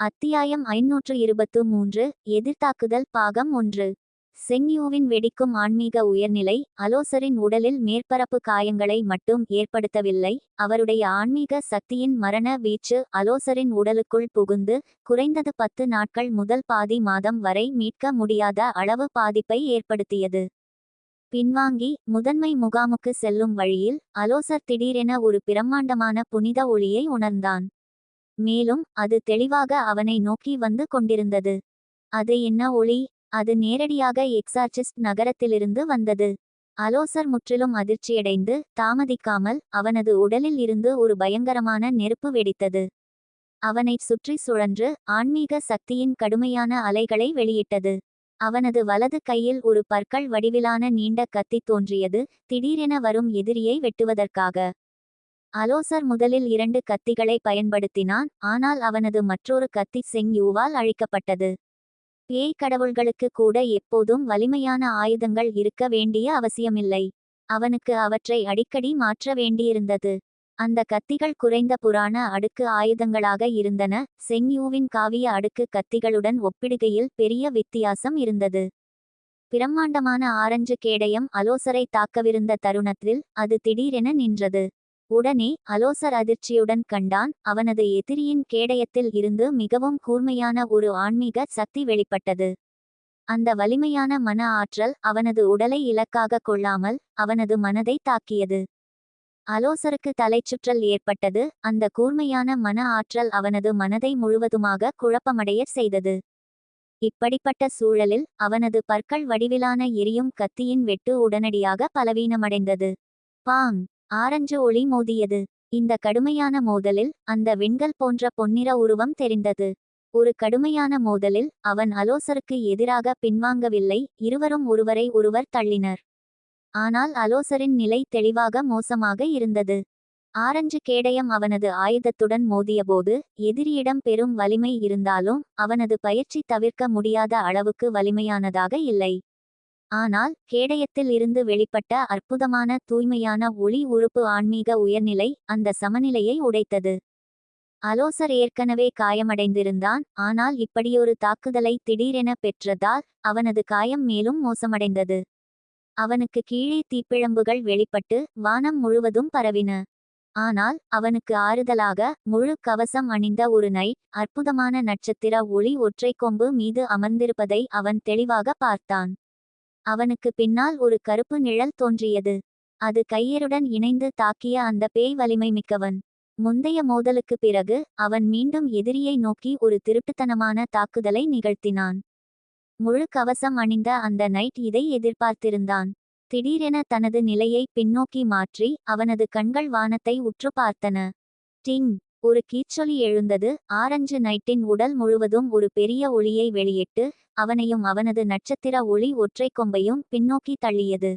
அத்தியாயம் ஐநூற்று இருபத்து மூன்று எதிர்த்தாக்குதல் பாகம் ஒன்று. செங்யூவின் வெடிக்கும் ஆன்மீக உயர்நிலை அலோசரின் உடலில் மேற்பரப்பு காயங்களை மட்டும் ஏற்படுத்தவில்லை அவருடைய ஆன்மீக சக்தியின் மரண வீச்சு அலோசரின் உடலுக்குள் புகுந்து குறைந்தது பத்து நாட்கள் முதல் பாதி மாதம் வரை மீட்க முடியாத அளவு பாதிப்பை ஏற்படுத்தியது. பின்வாங்கி முதன்மை முகாமுக்கு செல்லும் வழியில் அலோசர் திடீரென ஒரு பிரம்மாண்டமான புனித ஒளியை உணர்ந்தான். மேலும் அது தெளிவாக அவனை நோக்கி வந்து கொண்டிருந்தது. அது என்ன ஒளி? அது நேரடியாக எக்ஸார்சிஸ்ட் நகரத்திலிருந்து வந்தது. அலோசர் முற்றிலும் அதிர்ச்சியடைந்து தாமதிக்காமல் அவனது உடலில் இருந்து ஒரு பயங்கரமான நெருப்பு வெடித்தது. அவனைச் சுற்றி சுழன்று ஆன்மீக சக்தியின் கடுமையான அலைகளை வெளியிட்டது. அவனது வலது கையில் ஒரு பற்கள் வடிவிலான நீண்ட கத்தி தோன்றியது. திடீரென வரும் எதிரியை வெட்டுவதற்காக. அலோசர் முதலில் இரண்டு கத்திகளை பயன்படுத்தினான் ஆனால் அவனது மற்றொரு கத்தி செங் யூவால் அழிக்கப்பட்டது. பேய் கடவுள்களுக்கு கூட எப்போதும் வலிமையான ஆயுதங்கள் இருக்க வேண்டிய அவசியமில்லை. அவனுக்கு அவற்றை அடிக்கடி மாற்ற வேண்டியிருந்தது. அந்த கத்திகள் குறைந்த புராண அடுக்கு ஆயுதங்களாக இருந்தன செங்யூவின் காவிய அடுக்கு கத்திகளுடன் ஒப்பிடுகையில் பெரிய வித்தியாசம் இருந்தது. பிரம்மாண்டமான ஆரஞ்சு கேடயம் அலோசரை தாக்கவிருந்த தருணத்தில் அது திடீரென நின்றது. உடனே அலோசர் அதிர்ச்சியுடன் கண்டான். அவனது எதிரியின் கேடயத்தில் இருந்து மிகவும் கூர்மையான ஒரு ஆன்மீக சக்தி வெளிப்பட்டது. அந்த வலிமையான மன ஆற்றல் அவனது உடலை இலக்காக கொள்ளாமல் அவனது மனதை தாக்கியது. அலோசருக்கு தலைச்சுற்றல் ஏற்பட்டது. அந்த கூர்மையான மன ஆற்றல் அவனது மனதை முழுவதுமாக குழப்பமடைய செய்தது. இப்படிப்பட்ட சூழலில் அவனது பற்கள் வடிவிலான எரியும் கத்தியின் வெட்டு உடனடியாக பலவீனமடைந்தது. பாங்! ஆரஞ்சு ஒளி மோதியது. இந்த கடுமையான மோதலில் அந்த விண்கல் போன்ற பொன்னிற உருவம் தெரிந்தது. ஒரு கடுமையான மோதலில் அவன் அலோசருக்கு எதிராக பின்வாங்கவில்லை இருவரும் ஒருவரை ஒருவர் தள்ளினர். ஆனால் அலோசரின் நிலை தெளிவாக மோசமாக இருந்தது. ஆரஞ்சு கேடயம் அவனது ஆயுதத்துடன் மோதியபோது எதிரியிடம் பெரும் வலிமை இருந்தாலும் அவனது பயிற்சி தவிர்க்க முடியாத அளவுக்கு வலிமையானதாக இல்லை. ஆனால் கேடயத்தில் இருந்து வெளிப்பட்ட அற்புதமான தூய்மையான ஒளி உறுப்பு ஆன்மீக உயர்நிலை அந்த சமநிலையை உடைத்தது. அலோசர் ஏற்கனவே காயமடைந்திருந்தான் ஆனால் இப்படியொரு தாக்குதலை திடீரென பெற்றதால் அவனது காயம் மேலும் மோசமடைந்தது. அவனுக்கு கீழே தீப்பிழம்புகள் வெளிப்பட்டு வானம் முழுவதும் பரவின. ஆனால் அவனுக்கு ஆறுதலாக முழு கவசம் அணிந்த ஒரு நை அற்புதமான நட்சத்திர ஒளி ஒற்றை கொம்பு மீது அமர்ந்திருப்பதை அவன் தெளிவாக பார்த்தான். அவனுக்கு பின்னால் ஒரு கருப்பு நிழல் தோன்றியது. அது கையருடன் இணைந்து தாக்கிய அந்த பேய் வலிமை மிக்கவன். முந்தைய மோதலுக்கு பிறகு அவன் மீண்டும் எதிரியை நோக்கி ஒரு திருட்டுத்தனமான தாக்குதலை நிகழ்த்தினான். முழு கவசம் அணிந்த அந்த நைட் இதை எதிர்பார்த்திருந்தான். திடீரென தனது நிலையை பின்னோக்கி மாற்றி அவனது கண்கள் வானத்தை உற்று பார்த்தன. டிங்! ஒரு கீச்சொலி எழுந்தது. ஆரஞ்சு நைட்டின் உடல் முழுவதும் ஒரு பெரிய ஒளியை வெளியிட்டு அவனையும் அவனது நட்சத்திர ஒளி ஒற்றை கொம்பையும் பின்னோக்கி தள்ளியது.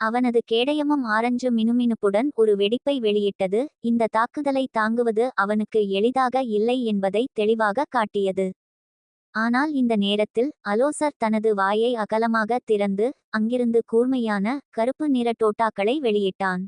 அவனது கேடயமும் ஆரஞ்சு மினுமினுப்புடன் ஒரு வெடிப்பை வெளியிட்டது. இந்த தாக்குதலை தாங்குவது அவனுக்கு எளிதாக இல்லை என்பதை தெளிவாக காட்டியது. ஆனால் இந்த நேரத்தில் அலோசர் தனது வாயை அகலமாக திறந்து அங்கிருந்து கூர்மையான கருப்பு நிற டோட்டாக்களை வெளியிட்டான்.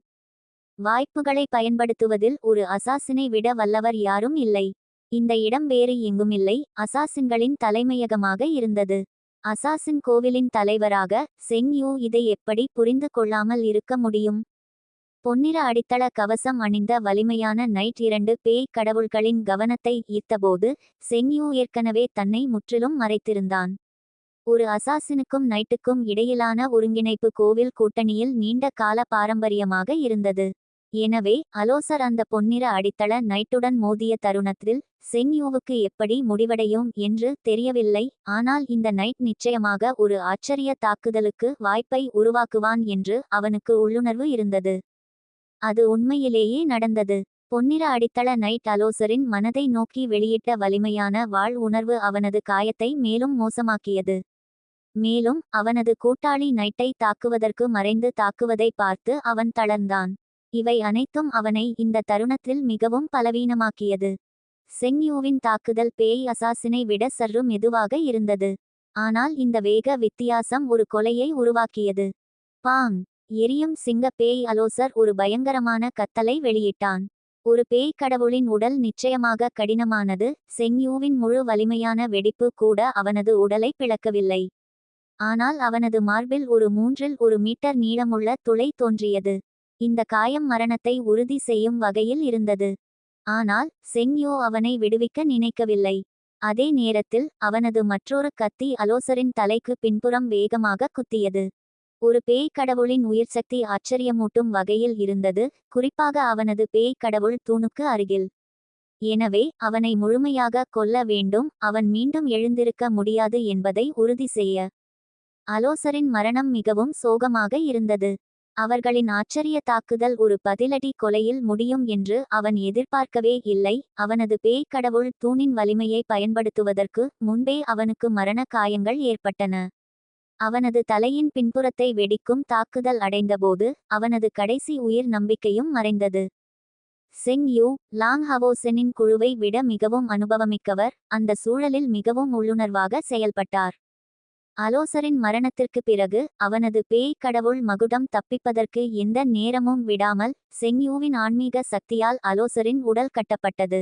வாய்ப்புகளை பயன்படுத்துவதில் ஒரு அசாசினை விட வல்லவர் யாரும் இல்லை. இந்த இடம் வேறு எங்கும் இல்லை. அசாசின்களின் தலைமையகமாக இருந்தது. அசாசின் கோவிலின் தலைவராக செங் யூ இதை எப்படி புரிந்து கொள்ளாமல் இருக்க முடியும்? பொன்னிற அடித்தள கவசம் அணிந்த வலிமையான நைட் இரண்டு பேய் கடவுள்களின் கவனத்தை ஈர்த்தபோது செங்யூ ஏற்கனவே தன்னை முற்றிலும் மறைத்திருந்தான். ஒரு அசாசினுக்கும் நைட்டுக்கும் இடையிலான ஒருங்கிணைப்பு கோவில் கூட்டணியில் நீண்ட கால பாரம்பரியமாக இருந்தது. எனவே அலோசர் அந்த பொன்னிற அடித்தள நைட்டுடன் மோதிய தருணத்தில் செங்யூவுக்கு எப்படி முடிவடையும் என்று தெரியவில்லை ஆனால் இந்த நைட் நிச்சயமாக ஒரு ஆச்சரிய தாக்குதலுக்கு வாய்ப்பை உருவாக்குவான் என்று அவனுக்கு உள்ளுணர்வு இருந்தது. அது உண்மையிலேயே நடந்தது. பொன்னிற அடித்தள நைட் அலோசரின் மனதை நோக்கி வெளியிட்ட வலிமையான வாழ் உணர்வு அவனது காயத்தை மேலும் மோசமாக்கியது. மேலும் அவனது கூட்டாளி நைட்டை தாக்குவதற்கு மறைந்து தாக்குவதை பார்த்து அவன் தளர்ந்தான். இவை அனைத்தும் அவனை இந்த தருணத்தில் மிகவும் பலவீனமாக்கியது. செங்யூவின் தாக்குதல் பேய் அசாசினை விட சற்று மெதுவாக இருந்தது. ஆனால் இந்த வேக வித்தியாசம் ஒரு கொலையை உருவாக்கியது. பாங்! எரியும் சிங்க பேய் அலோசர் ஒரு பயங்கரமான கத்தலை வெளியிட்டான். ஒரு பேய் கடவுளின் உடல் நிச்சயமாக கடினமானது செங்யூவின் முழு வலிமையான வெடிப்பு கூட அவனது உடலை பிளக்கவில்லை. ஆனால் அவனது மார்பில் ஒரு மூன்றில் ஒரு மீட்டர் நீளமுள்ள துளை தோன்றியது. இந்த காயம் மரணத்தை உறுதி செய்யும் வகையில் இருந்தது. ஆனால் செங்யோ அவனை விடுவிக்க நினைக்கவில்லை. அதே நேரத்தில் அவனது மற்றொரு கத்தி அலோசரின் தலைக்கு பின்புறம் வேகமாக குத்தியது. ஒரு பேய் கடவுளின் உயிர்சக்தி ஆச்சரியமூட்டும் வகையில் இருந்தது குறிப்பாக அவனது பேய் கடவுள் தூணுக்கு அருகில். எனவே அவனை முழுமையாக கொல்ல வேண்டும் அவன் மீண்டும் எழுந்திருக்க முடியாது என்பதை உறுதி செய்ய. அலோசரின் மரணம் மிகவும் சோகமாக இருந்தது. அவர்களின் ஆச்சரிய தாக்குதல் ஒரு பதிலடி கொலையில் முடியும் என்று அவன் எதிர்பார்க்கவே இல்லை. அவனது பேய் கடவுள் தூணின் வலிமையை பயன்படுத்துவதற்கு முன்பே அவனுக்கு மரண காயங்கள் ஏற்பட்டன. அவனது தலையின் பின்புறத்தை வெடிக்கும் தாக்குதல் அடைந்தபோது அவனது கடைசி உயிர் நம்பிக்கையும் மறைந்தது. செங் யூ லாங் ஹவோசெனின் குழுவை விட மிகவும் அனுபவமிக்கவர் அந்த சூழலில் மிகவும் உள்ளுணர்வாக செயல்பட்டார். அலோசரின் மரணத்திற்கு பிறகு அவனது பேய் கடவுள் மகுடம் தப்பிப்பதற்கு எந்த நேரமும் விடாமல் செங்யூவின் ஆன்மீக சக்தியால் அலோசரின் உடல் கட்டப்பட்டது.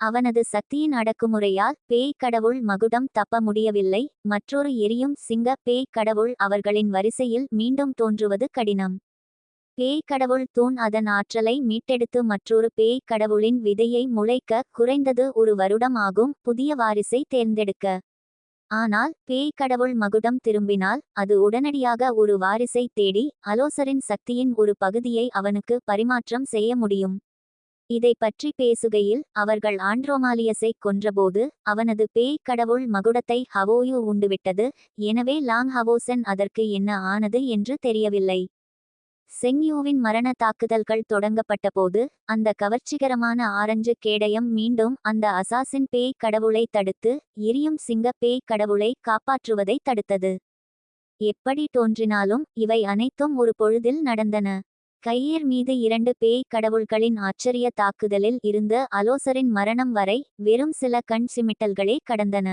அவனது சக்தியின் அடக்குமுறையால் பேய் கடவுள் மகுடம் தப்ப முடியவில்லை. மற்றொரு எரியும் சிங்க பேய் கடவுள் அவர்களின் வரிசையில் மீண்டும் தோன்றுவது கடினம். பேய் கடவுள் தூண் அதன் ஆற்றலை மீட்டெடுத்து மற்றொரு பேய் கடவுளின் விதையை முளைக்க குறைந்தது ஒரு வருடம் ஆகும். புதிய வாரிசை தேர்ந்தெடுக்க. ஆனால் பேய் கடவுள் மகுடம் திரும்பினால் அது உடனடியாக ஒரு வாரிசை தேடி அலோசரின் சக்தியின் ஒரு பகுதியை அவனுக்கு பரிமாற்றம் செய்ய முடியும். இதை பற்றி பேசுகையில் அவர்கள் ஆண்ட்ரோமாலியஸை கொன்றபோது அவனது பேய் கடவுள் மகுடத்தை ஹவோயு உண்டுவிட்டது. எனவே லாங் ஹவோசன் அதற்கு என்ன ஆனது என்று தெரியவில்லை. செங்யூவின் மரண தாக்குதல்கள் தொடங்கப்பட்டபோது அந்த கவர்ச்சிகரமான ஆரஞ்சு கேடயம் மீண்டும் அந்த அசாசின் பேய் கடவுளை தடுத்து எரியும் சிங்க பேய் கடவுளை காப்பாற்றுவதை தடுத்தது. எப்படி தோன்றினாலும் இவை அனைத்தும் ஒரு பொழுதில் நடந்தன. கையேர் மீது இரண்டு பேய் கடவுள்களின் ஆச்சரிய தாக்குதலில் இருந்து அலோசரின் மரணம் வரை வெறும் சில கண் சிமிட்டல்களே கடந்தன.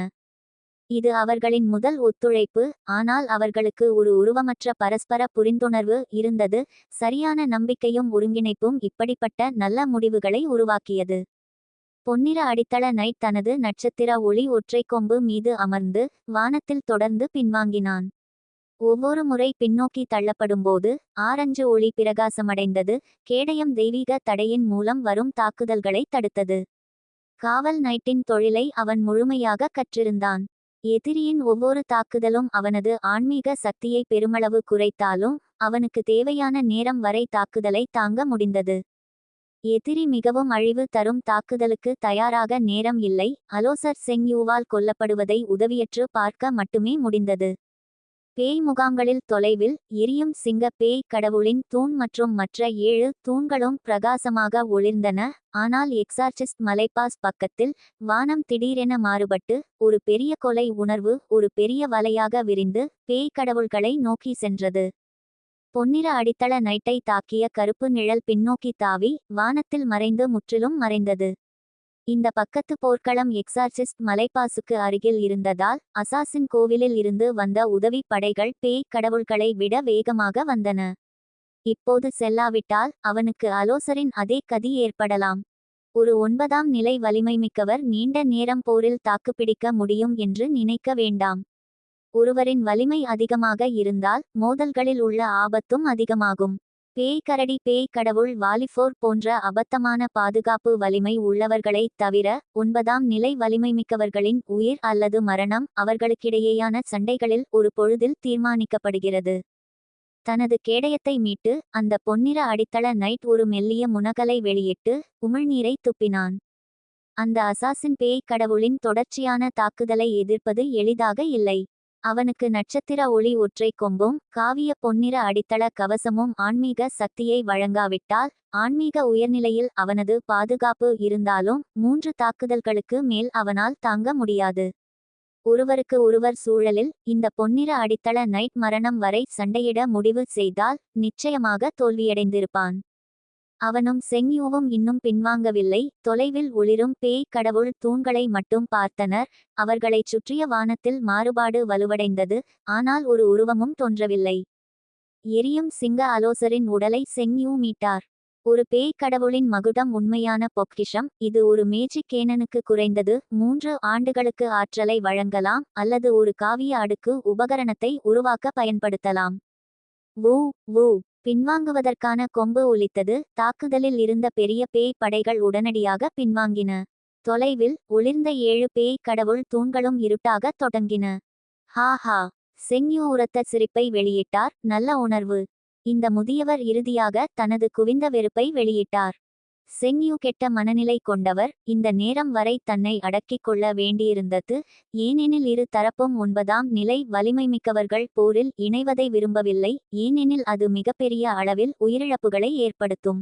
இது அவர்களின் முதல் ஒத்துழைப்பு ஆனால் அவர்களுக்கு ஒரு உருவமற்ற பரஸ்பர புரிந்துணர்வு இருந்தது சரியான நம்பிக்கையும் ஒருங்கிணைப்பும் இப்படிப்பட்ட நல்ல முடிவுகளை உருவாக்கியது. பொன்னிற அடித்தள நைட் தனது நட்சத்திர ஒளி ஒற்றை கொம்பு மீது அமர்ந்து வானத்தில் தொடர்ந்து பின்வாங்கினான். ஒவ்வொரு முறை பின்னோக்கி தள்ளப்படும்போது ஆரஞ்சு ஒளி பிரகாசமடைந்தது கேடயம் தெய்வீக தடையின் மூலம் வரும் தாக்குதல்களை தடுத்தது. காவல் நைட்டின் தொழிலை அவன் முழுமையாக கற்றிருந்தான். எதிரியின் ஒவ்வொரு தாக்குதலும் அவனது ஆன்மீக சக்தியை பெருமளவு குறைத்தாலும் அவனுக்கு தேவையான நேரம் வரை தாக்குதலை தாங்க முடிந்தது. எதிரி மிகவும் அழிவு தரும் தாக்குதலுக்கு தயாராக நேரம் இல்லை அலோசர் செங்யூவால் கொல்லப்படுவதை உதவியற்று பார்க்க மட்டுமே முடிந்தது. பேய் முகாம்களில் தொலைவில் எரியும் சிங்க பேய் கடவுளின் தூண் மற்றும் மற்ற ஏழு தூண்களும் பிரகாசமாக ஒளிர்ந்தன. ஆனால் எக்ஸார்சிஸ்ட் மலைப்பாஸ் பக்கத்தில் வானம் திடீரென மாறுபட்டு ஒரு பெரிய கொலை உணர்வு ஒரு பெரிய வலையாக விரிந்து பேய் கடவுள்களை நோக்கி சென்றது. பொன்னிற அடித்தள நைட்டை தாக்கிய கருப்பு நிழல் பின்னோக்கி தாவி வானத்தில் மறைந்து முற்றிலும் மறைந்தது. இந்த பக்கத்து போர்க்களம் எக்ஸார்சிஸ்ட் மலைப்பாசுக்கு அருகில் இருந்ததால் அசாசின் கோவிலில் இருந்து வந்த உதவி படைகள் பேய் கடவுள்களை விட வேகமாக வந்தன. இப்போது செல்லாவிட்டால் அவனுக்கு அலோசரின் அதே கதி ஏற்படலாம். ஒரு ஒன்பதாம் நிலை வலிமை மிக்கவர் நீண்ட நேரம் போரில் தாக்குப்பிடிக்க முடியும் என்று நினைக்க வேண்டாம். ஒருவரின் வலிமை அதிகமாக இருந்தால் மோதல்களில் உள்ள ஆபத்தும் அதிகமாகும். பேய் கரடி பேய் கடவுள் வாலிஃபோர் போன்ற அபத்தமான பாதுகாப்பு வலிமை உள்ளவர்களை தவிர ஒன்பதாம் நிலை வலிமைமிக்கவர்களின் உயிர் அல்லது மரணம் அவர்களுக்கிடையேயான சண்டைகளில் ஒரு பொழுதில் தீர்மானிக்கப்படுகிறது. தனது கேடயத்தை மீட்டு அந்த பொன்னிற அடித்தள நைட் ஒரு மெல்லிய முனகலை வெளியிட்டு உமிழ்நீரை துப்பினான். அந்த அசாசின் பேய் கடவுளின் தொடர்ச்சியான தாக்குதலை எதிர்ப்பது எளிதாக இல்லை. அவனுக்கு நட்சத்திர ஒளி ஒற்றை கொம்பும் காவிய பொன்னிற அடித்தள கவசமும் ஆன்மீக சக்தியை வழங்காவிட்டால் ஆன்மீக உயர்நிலையில் அவனது பாதுகாப்பு இருந்தாலும் மூன்று தாக்குதல்களுக்கு மேல் அவனால் தாங்க முடியாது. ஒருவருக்கு ஒருவர் சூழலில் இந்த பொன்னிற அடித்தள நைட் மரணம் வரை சண்டையிட முடிவு செய்தால் நிச்சயமாக தோல்வியடைந்திருப்பான். அவனும் செங்யூவும் இன்னும் பின்வாங்கவில்லை. தொலைவில் ஒளிரும் பேய் கடவுள் தூண்களை மட்டும் பார்த்தனர். அவர்களைச் சுற்றிய வானத்தில் மாறுபாடு வலுவடைந்தது. ஆனால் ஒரு உருவமும் தோன்றவில்லை. எரியும் சிங்க அலோசரின் உடலை செங்யூ மீட்டார். ஒரு பேய் கடவுளின் மகுடம் உண்மையான பொக்கிஷம். இது ஒரு மேஜிக் கேனனுக்கு குறைந்தது. மூன்று ஆண்டுகளுக்கு ஆற்றலை வழங்கலாம். அல்லது ஒரு காவிய அடுக்கு உபகரணத்தை உருவாக்க பயன்படுத்தலாம். வூ வூ. பின்வாங்குவதற்கான கொம்பு ஒலித்தது. தாக்குதலில் இருந்த பெரிய பேய் படைகள் உடனடியாக பின்வாங்கின. தொலைவில் ஒளிர்ந்த ஏழு பேய் கடவுள் தூண்களும் இருட்டாகத் தொடங்கின. ஹா ஹா செங்யு உரத்த சிரிப்பை வெளியிட்டார். நல்ல உணர்வு. இந்த முதியவர் இறுதியாக தனது குவிந்த வெறுப்பை வெளியிட்டார். செங்யூ கெட்ட மனநிலை கொண்டவர் இந்த நேரம் வரை தன்னை அடக்கிக் கொள்ள வேண்டியிருந்தது. ஏனெனில் இரு தரப்பும் ஒன்பதாம் நிலை வலிமைமிக்கவர்கள் போரில் இணைவதை விரும்பவில்லை. ஏனெனில் அது மிகப்பெரிய அளவில் உயிரிழப்புகளை ஏற்படுத்தும்.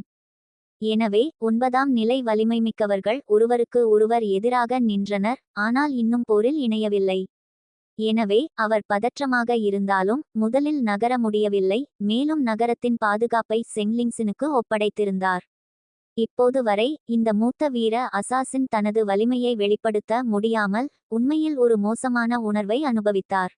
எனவே ஒன்பதாம் நிலை வலிமைமிக்கவர்கள் ஒருவருக்கு ஒருவர் எதிராக நின்றனர் ஆனால் இன்னும் போரில் இணையவில்லை. எனவே அவர் பதற்றமாக இருந்தாலும் முதலில் நகர முடியவில்லை. மேலும் நகரத்தின் பாதுகாப்பை செங்லிங்ஸினுக்கு ஒப்படைத்திருந்தார். இப்போது வரை இந்த மூத்த வீர அசாசின் தனது வலிமையை வெளிப்படுத்த முடியாமல் உண்மையில் ஒரு மோசமான உணர்வை அனுபவித்தார்.